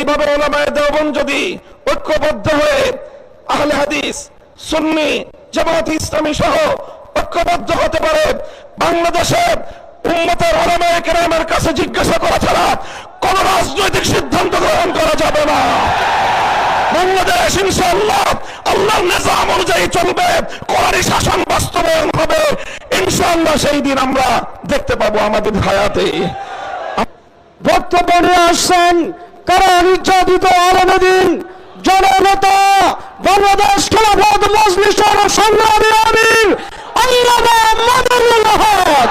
এইভাবে ওলামায় দেওবন যদি ঐক্যবদ্ধ হয়ে আহলে হাদিস, সুন্নি, জামাত ইসলামী সহ ঐক্যবদ্ধ হতে পারে, বাংলাদেশে উম্মতের ওলামায়ে কেরামের কাছে জিজ্ঞাসা করা ছাড়া কোন রাজনৈতিক সিদ্ধান্ত গ্রহণ করা যাবে না। বাংলাদেশ, ইনশাআল্লাহ, আল্লাহর নিজাম অনুযায়ী চলবে, কোরআনী শাসন বাস্তবায়ন হবে। ইনশাআল্লাহ সেই দিন আমরা দেখতে পাবো আমাদের হায়াতে। বক্তব্য নিয়ে আসছেন কারণ নির্যাতিত আলমদিন জননেতা বাংলাদেশ খেলাফত মজলিসের সংগ্রামী আমির আল্লাহ মাদারুল হক।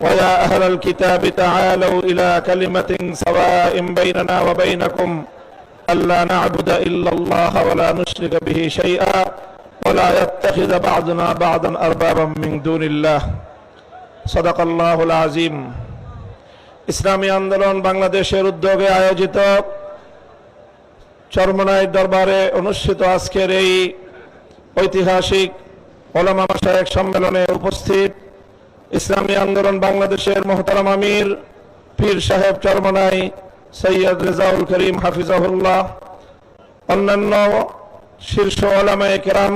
ويا أهل الكتاب تعالوا إلى كلمة سواء بيننا وبينكم ألا نعبد إلا الله ولا نشرك به شيئا ولا يتخذ بعضنا بعضا أربابا من دون الله صدق الله العظيم ইসলামী আন্দোলন বাংলাদেশের উদ্যোগে আয়োজিত চরমনাই দরবারে অনুষ্ঠিত আজকের এই ঐতিহাসিক ওলামা মাসায়েক সম্মেলনে উপস্থিত ইসলামী আন্দোলন বাংলাদেশের মোহতারাম আমির, পীর সাহেব চরমনাই, সৈয়দ রেজাউল করিম হাফিজাহুল্লাহ, অন্যান্য শীর্ষ ওলামায়ে কেরাম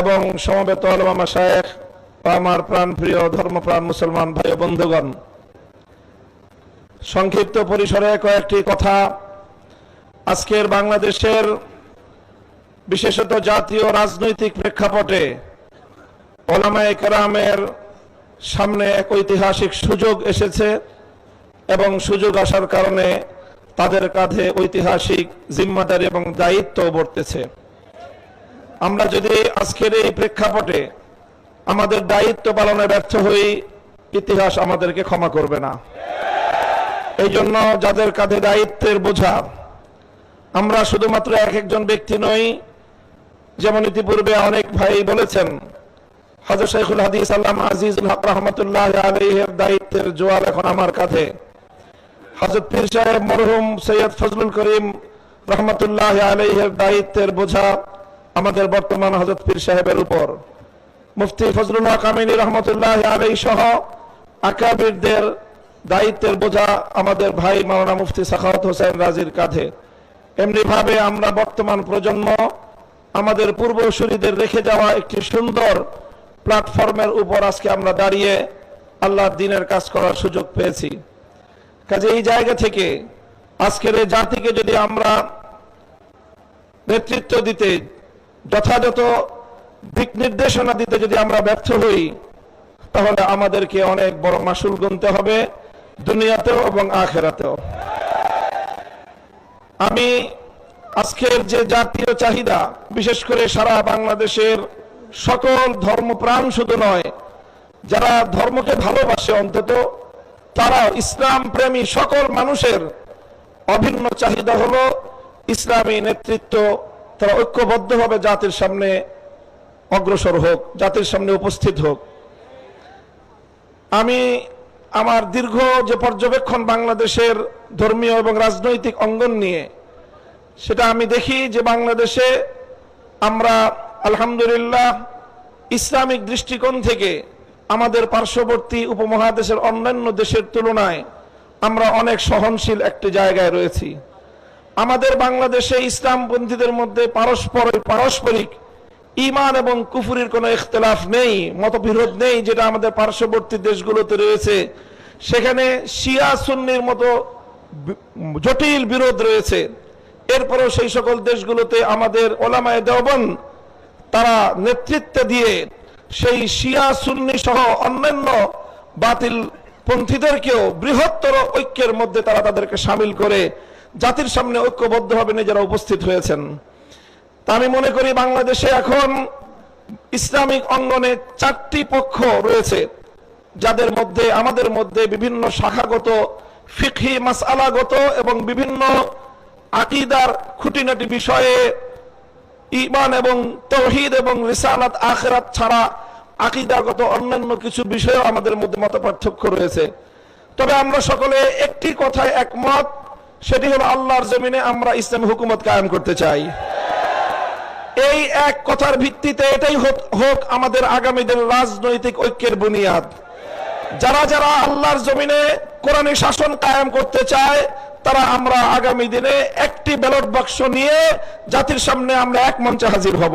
এবং সমবেত ওলামা মাসায়েক ও আমার প্রাণ প্রিয় ধর্মপ্রাণ মুসলমান ভাই বন্ধুগণ। সংক্ষিপ্ত পরিসরে কয়েকটি কথা। আজকের বাংলাদেশের বিশেষত জাতীয় রাজনৈতিক প্রেক্ষাপটে ওলামায়ে কেরামের সামনে এক ঐতিহাসিক সুযোগ এসেছে এবং সুযোগ আসার কারণে তাদের কাঁধে ঐতিহাসিক জিম্মাদারি এবং দায়িত্ব বর্তেছে। আমরা যদি আজকের এই প্রেক্ষাপটে আমাদের দায়িত্ব পালনে ব্যর্থ হই, ইতিহাস আমাদেরকে ক্ষমা করবে না। এই জন্য যাদের কাঁধে দায়িত্বের বোঝা, আমরা শুধুমাত্র এক একজন ব্যক্তি নই, যেমন ইতিপূর্বে অনেক ভাই বলেছেন হজরত শেখুল হাদিস আল্লাহ আজিজুল হক রহমতুল্লাহ আলহের দায়িত্বের জোয়ার এখন আমার কাঁধে। হজরত পীর সাহেব মরহুম সৈয়দ ফজলুল করিম রহমতুল্লাহ আলহের দায়িত্বের বোঝা আমাদের বর্তমান হজরত পীর সাহেবের উপর। মুফতি ফজলুল হক আমিনী রহমতুল্লাহ আলহী সহ আকাবিরদের দায়িত্বের বোঝা আমাদের ভাই মাওলানা মুফতি সাখাওয়াত হোসেন রাজির কাঁধে। এমনি ভাবে আমরা বর্তমান প্রজন্ম আমাদের পূর্বসূরীদের রেখে যাওয়া একটি সুন্দর প্ল্যাটফর্মের উপর আজকে আমরা দাঁড়িয়ে আল্লাহর দিনের কাজ করার সুযোগ পেয়েছি। কাজে এই জায়গা থেকে আজকের এই জাতিকে যদি আমরা নেতৃত্ব দিতে, যথাযথ দিক নির্দেশনা দিতে যদি আমরা ব্যর্থ হই, তাহলে আমাদেরকে অনেক বড় মাসুল গুনতে হবে দুনিয়াতেও এবং আখেরাতেও। আমি আজকের যে জাতীয় চাহিদা, বিশেষ করে সারা বাংলাদেশের সকল ধর্মপ্রাণ শুধু নয়, যারা ধর্মকে ভালোবাসে অন্তত, তারা ইসলাম প্রেমী সকল মানুষের অভিন্ন চাহিদা হলো ইসলামী নেতৃত্ব। তারা ঐক্যবদ্ধভাবে জাতির সামনে অগ্রসর হোক, জাতির সামনে উপস্থিত হোক। আমি আমার দীর্ঘ যে পর্যবেক্ষণ বাংলাদেশের ধর্মীয় এবং রাজনৈতিক অঙ্গন নিয়ে, সেটা আমি দেখি যে বাংলাদেশে আমরা আলহামদুলিল্লাহ ইসলামিক দৃষ্টিকোণ থেকে আমাদের পার্শ্ববর্তী উপমহাদেশের অন্যান্য দেশের তুলনায় আমরা অনেক সহনশীল একটি জায়গায় রয়েছি। আমাদের বাংলাদেশে ইসলামপন্থীদের মধ্যে পারস্পর পারস্পরিক ইমান এবং কুফুরির কোনো ইখতলাফ নেই, মতবিরোধ নেই, যেটা আমাদের পার্শ্ববর্তী দেশগুলোতে রয়েছে। সেখানে শিয়া সুন্নির মতো জটিল বিরোধ রয়েছে। এরপরেও সেই সকল দেশগুলোতে আমাদের ওলামায় দেওবন তারা নেতৃত্ব দিয়ে সেই শিয়া সুন্নি সহ অন্যান্য বাতিল পন্থীদেরকেও বৃহত্তর ঐক্যের মধ্যে তারা তাদেরকে সামিল করে জাতির সামনে ঐক্যবদ্ধভাবে নিজেরা উপস্থিত হয়েছেন। তা আমি মনে করি বাংলাদেশে এখন ইসলামিক অঙ্গনে চারটি পক্ষ রয়েছে, যাদের মধ্যে, আমাদের মধ্যে বিভিন্ন শাখাগত, ফিকহি মাসালাগত এবং বিভিন্ন আকিদার খুঁটিনাটি বিষয়ে ইমান এবং তৌহিদ এবং রিসালাত আখেরাত ছাড়া আকিদাগত অন্যান্য কিছু বিষয়েও আমাদের মধ্যে মত পার্থক্য রয়েছে। তবে আমরা সকলে একটি কথায় একমত, সেটি হলো আল্লাহর জমিনে আমরা ইসলামী হুকুমত কায়েম করতে চাই। এই এক কথার ভিত্তিতে এটাই হোক- আমাদের আগামী দিনের রাজনৈতিক ঐক্যের বুনিয়াদ। যারা যারা আল্লাহর জমিনে কোরআনী শাসন কায়েম করতে চায়, তারা আমরা আগামী দিনে একটি ব্যালট বাক্স নিয়ে জাতির সামনে আমরা এক মঞ্চে হাজির হব।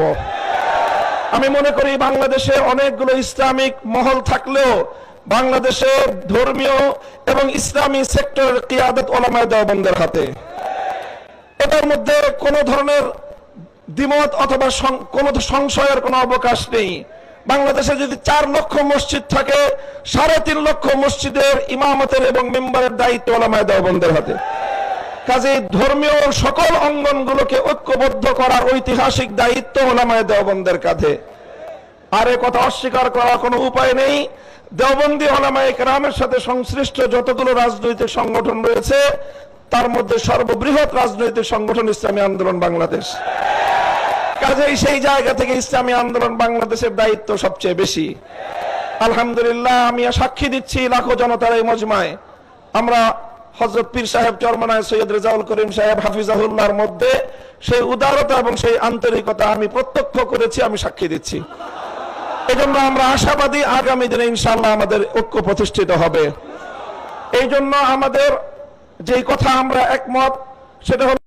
আমি মনে করি বাংলাদেশে অনেকগুলো ইসলামিক মহল থাকলেও বাংলাদেশে ধর্মীয় এবং ইসলামী সেক্টরের কিয়াদত ওলামায় দেওবন্দের হাতে। এটার মধ্যে কোনো ধরনের দ্বিমত অথবা কোনো সংশয়ের কোনো অবকাশ নেই। বাংলাদেশে যদি চার লক্ষ মসজিদ থাকে, সাড়ে তিন লক্ষ মসজিদের ইমামতের এবং মেম্বারের দায়িত্ব ওলামায় দেওবন্দের হাতে। কাজে ধর্মীয় সকল অঙ্গনগুলোকে ঐক্যবদ্ধ করার ঐতিহাসিক দায়িত্ব ওলামায় দেওবন্দের কাঁধে। আর এ কথা অস্বীকার করার কোনো উপায় নেই। দেওবন্দি ওলামায় কেরামের সাথে সংশ্লিষ্ট যতগুলো রাজনৈতিক সংগঠন রয়েছে, তার মধ্যে সর্ববৃহৎ রাজনৈতিক সংগঠন ইসলামী আন্দোলন বাংলাদেশ। কাজেই সেই জায়গা থেকে ইসলামী আন্দোলন বাংলাদেশের দায়িত্ব সবচেয়ে বেশি। আলহামদুলিল্লাহ আমি সাক্ষী দিচ্ছি লাখো জনতার এই মজমায়। আমরা হজরত পীর সাহেব চরমানায় সৈয়দ রেজাউল করিম সাহেব হাফিজাহুল্লাহর মধ্যে সেই উদারতা এবং সেই আন্তরিকতা আমি প্রত্যক্ষ করেছি, আমি সাক্ষী দিচ্ছি। এজন্য আমরা আশাবাদী আগামী দিনে ইনশাল্লাহ আমাদের ঐক্য প্রতিষ্ঠিত হবে। এই জন্য আমাদের যেই কথা আমরা একমত, সেটা হলো